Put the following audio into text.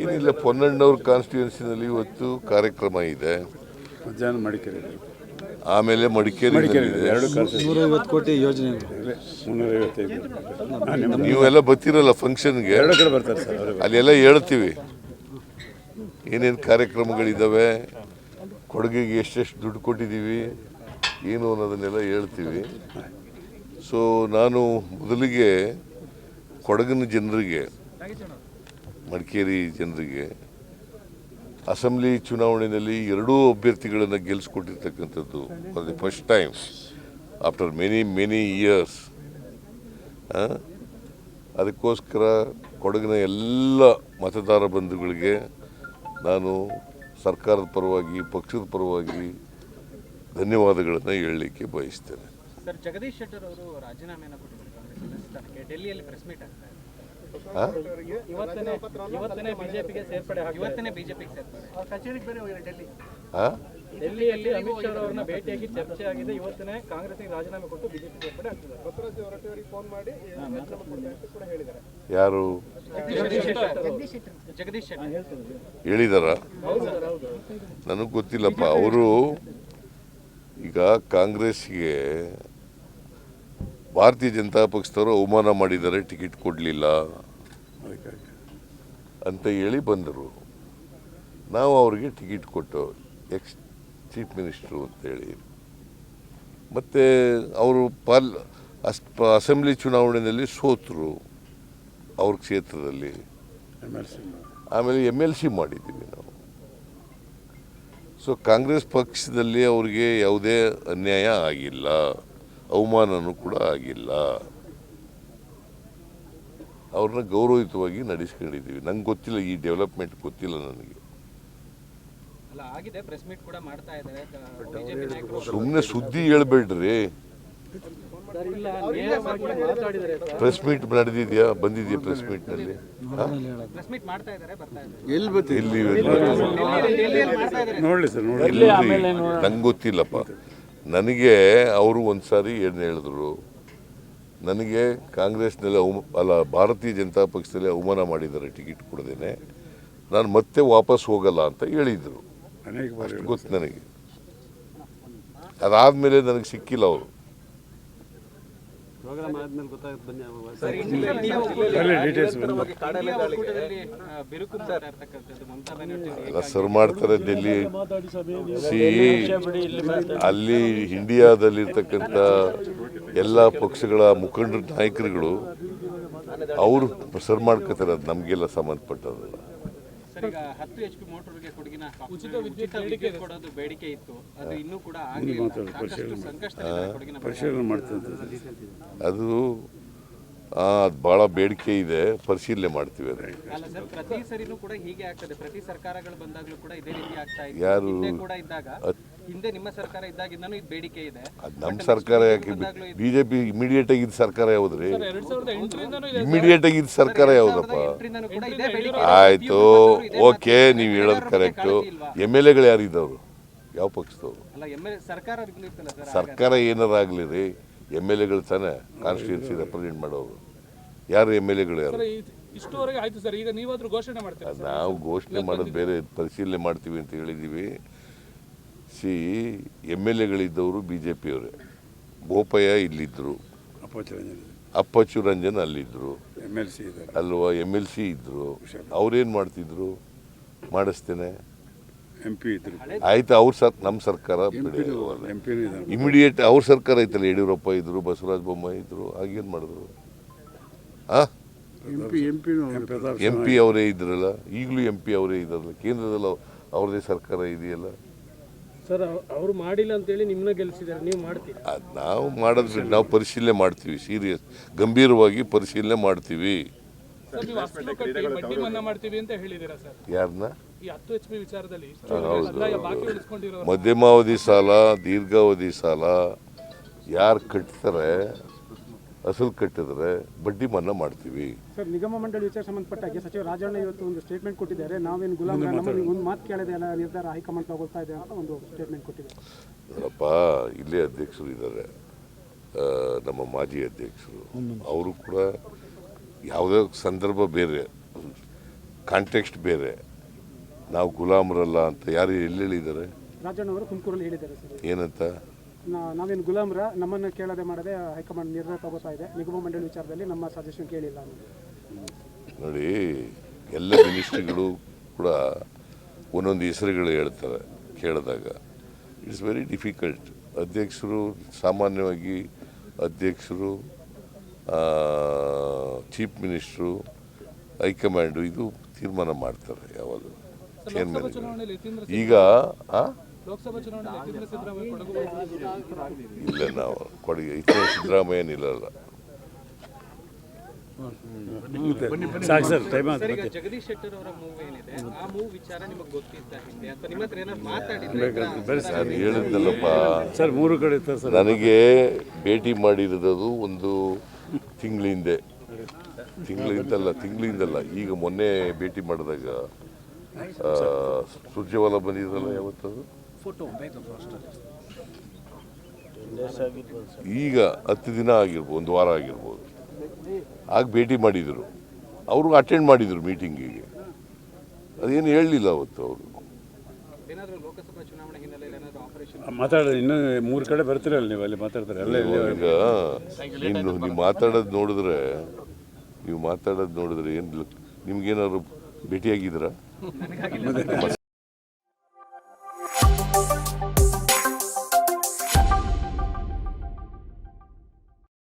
ಏನಿಲ್ಲ ಪೊನ್ನಣ್ಣವ್ರ ಕಾನ್ಸ್ಟಿಟ್ಯೂನ್ಸಿನಲ್ಲಿ ಇವತ್ತು ಕಾರ್ಯಕ್ರಮ ಇದೆ. ಮಧ್ಯಾಹ್ನ ಮಡಿಕೇರಿ ಆಮೇಲೆ ಮಡಿಕೇರಿ ಎರಡು ನೂರೈವತ್ತು ಕೋಟಿ ಯೋಜನೆ ಮುನ್ನೂರೈವತ್ತೈದು. ನೀವೆಲ್ಲ ಬರ್ತೀರಲ್ಲ ಫಂಕ್ಷನ್ಗೆ ಎರಡು ಕಡೆ ಬರ್ತಾರೆ ಸರ್ ಅವರು ಅಲ್ಲೆಲ್ಲ ಹೇಳ್ತೀವಿ. ಏನೇನು ಕಾರ್ಯಕ್ರಮಗಳಿದ್ದಾವೆ ಕೊಡುಗೆಗೆ ಎಷ್ಟೆಷ್ಟು ದುಡ್ಡು ಕೊಟ್ಟಿದ್ದೀವಿ ಏನು ಅನ್ನೋದನ್ನೆಲ್ಲ ಹೇಳ್ತೀವಿ. ಸೊ ನಾನು ಮೊದಲಿಗೆ ಕೊಡಗಿನ ಜನರಿಗೆ ಮಡಿಕೇರಿ ಜನರಿಗೆ ಅಸೆಂಬ್ಲಿ ಚುನಾವಣೆಯಲ್ಲಿ ಎರಡೂ ಅಭ್ಯರ್ಥಿಗಳನ್ನು ಗೆಲ್ಲಿಸ್ಕೊಟ್ಟಿರ್ತಕ್ಕಂಥದ್ದು for the first time after many many years ಅದಕ್ಕೋಸ್ಕರ ಕೊಡಗಿನ ಎಲ್ಲ ಮತದಾರ ಬಂಧುಗಳಿಗೆ ನಾನು ಸರ್ಕಾರದ ಪರವಾಗಿ, ಪಕ್ಷದ ಪರವಾಗಿ ಧನ್ಯವಾದಗಳನ್ನು ಹೇಳಲಿಕ್ಕೆ ಬಯಸ್ತೇನೆ. ಸರ್, ಜಗದೀಶ್ ಶೆಟ್ಟರ್ ಅವರು ರಾಜೀನಾಮೆಯನ್ನು ಕೊಟ್ಟಿದ್ದಾರೆ. ಡೆಲ್ಲಿಯಲ್ಲಿ ಪ್ರೆಸ್ ಮೀಟ್ ಆಗ್ತಾ ಡೆಲ್ಲಿಯಲ್ಲಿ ಅಮಿತ್ ಶಾ ಅವರನ್ನ ಭೇಟಿಯಾಗಿ ಚರ್ಚೆ ಆಗಿದೆ. ಇವತ್ತನೇ ಕಾಂಗ್ರೆಸ್ಗೆ ರಾಜೀನಾಮೆ ಕೊಟ್ಟು ಬಿಜೆಪಿ ಸೇರ್ಪಡೆ ಆಗ್ತಿದ್ದಾರೆ. ಬಸವರಾಜ್ ಹೊರಟ್ಟಿಯವರಿಗೆ ಫೋನ್ ಮಾಡಿ ಕೂಡ ಹೇಳಿದ್ದಾರೆ. ಯಾರು? ಜಗದೀಶ್ ಶೆಟ್ಟರ್. ಹೇಳಿದಾರ? ಹೌದು ಸರ್ ಹೌದು. ನನಗೆ ಗೊತ್ತಿಲ್ಲಪ್ಪ. ಅವರು ಈಗ ಕಾಂಗ್ರೆಸ್ಗೆ ಭಾರತೀಯ ಜನತಾ ಪಕ್ಷದವರು ಅವಮಾನ ಮಾಡಿದ್ದಾರೆ ಟಿಕೆಟ್ ಕೊಡಲಿಲ್ಲ. ಅದಕ್ಕಾಗಿ ಅಂತ ಹೇಳಿ ಬಂದರು. ನಾವು ಅವರಿಗೆ ಟಿಕೆಟ್ ಕೊಟ್ಟು ಎಕ್ಸ್ ಚೀಫ್ ಮಿನಿಸ್ಟ್ರು ಅಂತೇಳಿ ಮತ್ತು ಅವರು ಪಾಲ್ ಅಸ್ ಅಸೆಂಬ್ಲಿ ಚುನಾವಣೆಯಲ್ಲಿ ಸೋತರು ಅವ್ರ ಕ್ಷೇತ್ರದಲ್ಲಿ. ಆಮೇಲೆ ಎಂ ಎಲ್ ಸಿ ಮಾಡಿದ್ದೀವಿ ನಾವು. ಸೊ ಕಾಂಗ್ರೆಸ್ ಪಕ್ಷದಲ್ಲಿ ಅವರಿಗೆ ಯಾವುದೇ ಅನ್ಯಾಯ ಆಗಿಲ್ಲ ಅವಮಾನನೂ ಕೂಡ ಆಗಿಲ್ಲ. ಅವ್ರನ್ನ ಗೌರವಯುತವಾಗಿ ನಡೆಸ್ಕೊಂಡಿದ್ದೀವಿ. ನಂಗೆ ಗೊತ್ತಿಲ್ಲ ಈ ಡೆವಲಪ್ಮೆಂಟ್ ಗೊತ್ತಿಲ್ಲ ನನಗೆ. ಅಲ್ಲ ಆಗಿದೆ ಪ್ರೆಸ್ ಮೀಟ್ ಕೂಡ ಮಾಡ್ತಾ ಇದ್ದಾರೆ. ಬಿಜೆಪಿ ನಾಯಕರು ಸುಮ್ಮನೆ ಸುದ್ದಿ ಹೇಳ್ಬೇಡ್ರಿ. ಇಲ್ಲ ನೇರವಾಗಿ ಮಾತಾಡಿದ್ದಾರೆ ಪ್ರೆಸ್ ಮೀಟ್ ನಡೆದಿದೆಯಾ? ಬಂದಿದ್ಯಾ ಪ್ರೆಸ್ ಮೀಟ್ನಲ್ಲಿ? ಇದ್ದಾರೆ ಬರ್ತಾ ಇದ್ದಾರೆ. ಎಲ್ಲಿ ಬರ್ತೀವಿ ಎಲ್ಲಿ ಮಾಡ್ತಾ ಇದ್ದಾರೆ. ನೋಡಲಿ ಸರ್ ನೋಡಿ ಎಲ್ಲಿ? ನಂಗೆ ಗೊತ್ತಿಲ್ಲಪ್ಪ. ನನಗೆ ಅವರು ಒಂದ್ಸಾರಿ ಏನು ಹೇಳಿದ್ರು? ನನಗೆ ಕಾಂಗ್ರೆಸ್ನಲ್ಲಿ ಅವಮ ಅಲ್ಲ ಭಾರತೀಯ ಜನತಾ ಪಕ್ಷದಲ್ಲಿ ಅವಮಾನ ಮಾಡಿದ್ದಾರೆ ಟಿಕೆಟ್ ಕೊಡದೇನೆ. ನಾನು ಮತ್ತೆ ವಾಪಸ್ ಹೋಗಲ್ಲ ಅಂತ ಹೇಳಿದರು. ಗೊತ್ತು ನನಗೆ. ಅದಾದಮೇಲೆ ನನಗೆ ಸಿಕ್ಕಿಲ್ಲ ಅವರು. ಇರ್ತಕ್ಕಂಥದ್ದು ಮಮತಾ ಬ್ಯಾನರ್ಜಿ ಎಲ್ಲ ಸರ್ ಮಾಡ್ತಾರೆ ಡೆಲ್ಲಿ ಸಿ ಅಲ್ಲಿ ಇಂಡಿಯಾದಲ್ಲಿರ್ತಕ್ಕಂಥ ಎಲ್ಲ ಪಕ್ಷಗಳ ಮುಖಂಡರ ನಾಯಕರುಗಳು ಅವರು ಸರ್ ಮಾಡ್ಕೋತಾರೆ ಅದು ನಮಗೆಲ್ಲ ಸಂಬಂಧಪಟ್ಟದಲ್ಲ ಹತ್ತು ಎಚ್ ಪಿ ಮೋಟರ್ಗೆ ಕೊಡಗಿನ ಉಚಿತ ವಿದ್ಯುತ್ ಕೊಡೋದು ಬೇಡಿಕೆ ಇತ್ತು. ಅದು ಇನ್ನೂ ಕೂಡ ಆಗಲಿಲ್ಲ ಸಾಕಷ್ಟು ಸಂಕಷ್ಟದಲ್ಲಿದೆ ಕೊಡಗಿನ ಪರಿಶೀಲನೆ ಮಾಡ್ತಂತ ಅದು ಭಾಳ ಬೇಡಿಕೆ ಇದೆ. ಪರಿಶೀಲನೆ ಮಾಡ್ತೀವಿ ಅಂದ್ರೆ ಅಲ್ಲ ಸರ್ ಪ್ರತಿ ಸರಿನೂ ಕೂಡ ಹೀಗೆ ಆಗ್ತದೆ. ಪ್ರತಿ ಸರ್ಕಾರಗಳು ಬಂದಾಗ್ಲೂ ಕೂಡ ಇದೇ ರೀತಿ ಆಗ್ತಾ ಇದೆ. ಯಾರು? ಹಿಂದೆ ಕೂಡ ಇದ್ದಾಗ ಹಿಂದೆ ನಿಮ್ಮ ಸರ್ಕಾರ ಇದ್ದಾಗಿಂದನೂ ಇದು ಬೇಡಿಕೆ ಇದೆ. ಅದು ನಮ್ಮ ಸರ್ಕಾರ ಯಾಕೆ ಬಿ ಜೆ ಪಿ ಇಮಿಡಿಯೇಟ್ ಆಗಿದ್ದ ಸರ್ಕಾರ ಯಾವುದ್ರಿ? ಇಮಿಡಿಯೇಟ್ ಆಗಿದ್ದ ಸರ್ಕಾರ ಯಾವುದಪ್ಪ? ಆಯ್ತು ಕೂಡ ಇದೇ ಬೇಡಿಕೆ ಆಯಿತು. ಓಕೆ ನೀವು ಹೇಳೋದು ಕರೆಕ್ಟು ಎಂ ಎಲ್ ಎಗಳು ಯಾರಿದ್ದವರು ಯಾವ ಪಕ್ಷದವರು? ಅಲ್ಲ ಎಂ ಎಲ್ ಸರ್ಕಾರ ಏನಾರ ಸರ್ ಸರ್ಕಾರ ಏನಾರು ಆಗಲಿ ರೀ ಎಂ ಎಲ್ ಎಗಳು ತಾನೇ ಕಾನ್ಸ್ಟಿಟ್ಯೂನ್ಸಿ ರೆಪ್ರೆಸೆಂಟ್ ಮಾಡೋರು. ಯಾರು ಎಂ ಎಲ್ ಎಗಳು ಯಾರು? ಇಷ್ಟುವರೆಗೆ ಆಯ್ತು ಸರ್. ಈಗ ನೀವಾದ್ರೂ ಘೋಷಣೆ ಮಾಡ್ತೀರಾ ನಾವು ಘೋಷಣೆ ಮಾಡೋದು ಬೇರೆ ಪರಿಶೀಲನೆ ಮಾಡ್ತೀವಿ ಅಂತ ಹೇಳಿದ್ದೀವಿ ಸಿ ಎಂ ಎಲ್ ಎಗಳಿದ್ದವರು ಬಿ ಜೆ ಪಿಯವರೇ ಬೋಪಯ್ಯ ಇಲ್ಲಿದ್ದರು ಅಪ್ಪಚ್ಚು ರಂಜನ್ ಅಲ್ಲಿದ್ದರು. ಎಂ ಎಲ್ ಸಿ ಇದ್ದಾರೆ. ಅಲ್ವಾ ಎಂ ಎಲ್ ಸಿ ಇದ್ದರು. ಅವ್ರೇನು ಮಾಡ್ತಿದ್ರು? ಮಾಡಿಸ್ತೇನೆ. ಎಂ ಪಿ ಇದ್ರು. ಆಯ್ತು ಅವ್ರ ಸರ್ ನಮ್ಮ ಸರ್ಕಾರ ಇಮಿಡಿಯೇಟ್ ಅವ್ರ ಸರ್ಕಾರ ಐತಲ್ಲ ಯಡಿಯೂರಪ್ಪ ಇದ್ರು ಬಸವರಾಜ ಬೊಮ್ಮಾಯಿ ಇದ್ರು ಆಗೇನು ಮಾಡಿದ್ರು? ಎಂ ಪಿ ಅವರೇ ಇದ್ರಲ್ಲ ಈಗಲೂ ಎಂ ಪಿ ಅವರೇ ಇದ್ದಾರಲ್ಲ ಕೇಂದ್ರದಲ್ಲಿ ಅವ್ರದೇ ಸರ್ಕಾರ ಇದೆಯಲ್ಲ? ಸರ್ ಅವರು ಮಾಡಿಲ್ಲ ಅಂತೇಳಿ ನಿಮ್ಮನ್ನ ಗೆಲ್ಲಿಸಿದ್ದಾರೆ ನೀವು ಮಾಡ್ತೀರಿ? ಅದ್ ನಾವು ಮಾಡೋದ್ರೆ ನಾವು ಪರಿಶೀಲನೆ ಮಾಡ್ತೀವಿ ಸೀರಿಯಸ್. ಗಂಭೀರವಾಗಿ ಪರಿಶೀಲನೆ ಮಾಡ್ತೀವಿ. ಸರ್ ನೀವು ಅಸಲು ಕಟ್ಟಿ ಬಡ್ಡಿ ಮನ್ನಾ ಮಾಡ್ತೀವಿ ಅಂತ ಹೇಳಿದ್ದೀರಾ ಸರ್? ಯಾರನ್ನ ಈ ಹತ್ತು ಎಚ್ ಪಿ ವಿಚಾರದಲ್ಲಿ ಇಷ್ಟು ಹೌದು. ಬಾಕಿ ಉಳಿಸ್ಕೊಂಡಿರೋ ಮಧ್ಯಮಾವಧಿ ಸಾಲ ದೀರ್ಘಾವಧಿ ಸಾಲ ಯಾರು ಕಟ್ತಾರೆ ಅಸಲು ಕಟ್ಟಿದ್ರೆ ಬಡ್ಡಿ ಮನ್ನಾ ಮಾಡ್ತೀವಿ. ಸರ್ ನಿಗಮ ಮಂಡಳಿ ವಿಚಾರ ಸಂಬಂಧಪಟ್ಟಾಗೆ ಸಚಿವ ರಾಜಣ್ಣ ಇವತ್ತು ಒಂದು ಸ್ಟೇಟ್ಮೆಂಟ್ ಕೊಟ್ಟಿದ್ದಾರೆ. ನಾವೇನು ಗುಲಾಮ್ ಒಂದು ಮಾತು ಕೇಳಿದೆ ಎಲ್ಲ ನಿರ್ಧಾರ ಹೈಕಮಾಂಡ್ ತಗೊಳ್ತಾ ಇದೆ ಅಂತ ಒಂದು ಸ್ಟೇಟ್ಮೆಂಟ್ ಕೊಟ್ಟಿದ್ದಾರೆ. ನೋಡಪ್ಪ ಇಲ್ಲೇ ಅಧ್ಯಕ್ಷರು ಇದ್ದಾರೆ. ನಮ್ಮ ಮಾಜಿ ಅಧ್ಯಕ್ಷರು. ಅವರು ಕೂಡ ಯಾವುದೇ ಸಂದರ್ಭ ಬೇರೆ ಕಾಂಟೆಕ್ಸ್ಟ್ ಬೇರೆ. ನಾವು ಗುಲಾಮರಲ್ಲ ಅಂತ ಯಾರು ಎಲ್ಲಿ ಹೇಳಿದ್ದಾರೆ ರಾಜಣ್ಣ ಅವರು ತುಮಕೂರಲ್ಲಿ ಹೇಳಿದ್ದಾರೆ ಸರ್. ಏನಂತ? ನಾವೇನು ಗುಲಾಮ್ರ ನಮ್ಮನ್ನು ಕೇಳದೆ ಮಾಡದೆ ಹೈಕಮಾಂಡ್ ನಿರ್ಣಯ ತಗೋತಾ ಇದೆ. ನಿಗಮ ಮಂಡಳಿ ವಿಚಾರದಲ್ಲಿ ನಮ್ಮ ಸಜೆಷನ್ ಕೇಳಿಲ್ಲ ನೋಡಿ ಎಲ್ಲ ಮಿನಿಸ್ಟ್ರಿಗಳು ಕೂಡ ಒಂದೊಂದು ಹೆಸರುಗಳು ಹೇಳ್ತಾರೆ ಕೇಳಿದಾಗ. ಇಟ್ಸ್ ವೆರಿ ಡಿಫಿಕಲ್ಟ್ ಅಧ್ಯಕ್ಷರು ಸಾಮಾನ್ಯವಾಗಿ ಅಧ್ಯಕ್ಷರು ಚೀಫ್ ಮಿನಿಸ್ಟ್ರು ಹೈಕಮಾಂಡು ಇದು ತೀರ್ಮಾನ ಮಾಡ್ತಾರೆ ಯಾವಾಗಲೂ. ಚೇರ್ಮನ್ ಈಗ ಇಲ್ಲ ನಾವು ಕೊಡುಗೆ ಇತರ ಸಿದ್ದರಾಮಯ್ಯ ನಿಲ್ಲಲ್ಲ ಸಾಕು ಸರ್ ಟೈಮ್ ಆಯ್ತು ಸರ್ ಈಗ ಜಗದೀಶ್ ಶೆಟ್ಟರ್ ಅವರ ಮೂವ್ ಏನಿದೆ? ಆ ಮೂವ್ ವಿಚಾರ ನಿಮಗೆ ಗೊತ್ತಿತ್ತ ಹಿಂದೆ? ಅಥವಾ ನಿಮ್ಮ ಹತ್ರ ಏನಾದ್ರು ಮಾತಾಡಿದ್ರೆ ಬೇರೆ ಸರ್. ಮೂರು ಕಡೆ ಸರ್. ನನಗೆ ಭೇಟಿ ಮಾಡಿರೋದು ಒಂದು ತಿಂಗಳಿಂದೆ. ತಿಂಗಳಿಂದಲ್ಲ ತಿಂಗಳಿಂದಲ್ಲ. ಈಗ ಮೊನ್ನೆ ಭೇಟಿ ಮಾಡಿದಾಗ ಸುರ್ಜೇವಾಲ ಬಂದಿದ್ದಲ್ಲ ಯಾವತ್ತದು? ಈಗ ಹತ್ತು ದಿನ ಆಗಿರ್ಬೋದು ಒಂದು ವಾರ ಆಗಿರ್ಬೋದು. ಆಗ ಭೇಟಿ ಮಾಡಿದರು. ಅವರು ಅಟೆಂಡ್ ಮಾಡಿದರು ಮೀಟಿಂಗಿಗೆ ಅದೇನು ಹೇಳಲಿಲ್ಲ ಅವತ್ತು ಅವರು. ಏನಾದ್ರು ಲೋಕಸಭಾ ಚುನಾವಣೆ ಹಿನ್ನೆಲೆಯಲ್ಲಿ ಏನಾದ್ರು ಆಪರೇಷನ್ ಮಾತಾಡೋದು ಇನ್ನೂ ಮೂರು ಕಡೆ ಬರ್ತೀರಲ್ಲ ನೀವು ಅಲ್ಲಿ ಮಾತಾಡ್ತಾರೆ. ಅಲ್ಲೇ ಈಗ ಇನ್ನು ನೀವು ಮಾತಾಡೋದು ನೋಡಿದ್ರೆ ನೀವು ಮಾತಾಡೋದು ನೋಡಿದ್ರೆ ಏನು ನಿಮ್ಗೇನಾದ್ರು ಭೇಟಿಯಾಗಿದ್ದೀರಾ?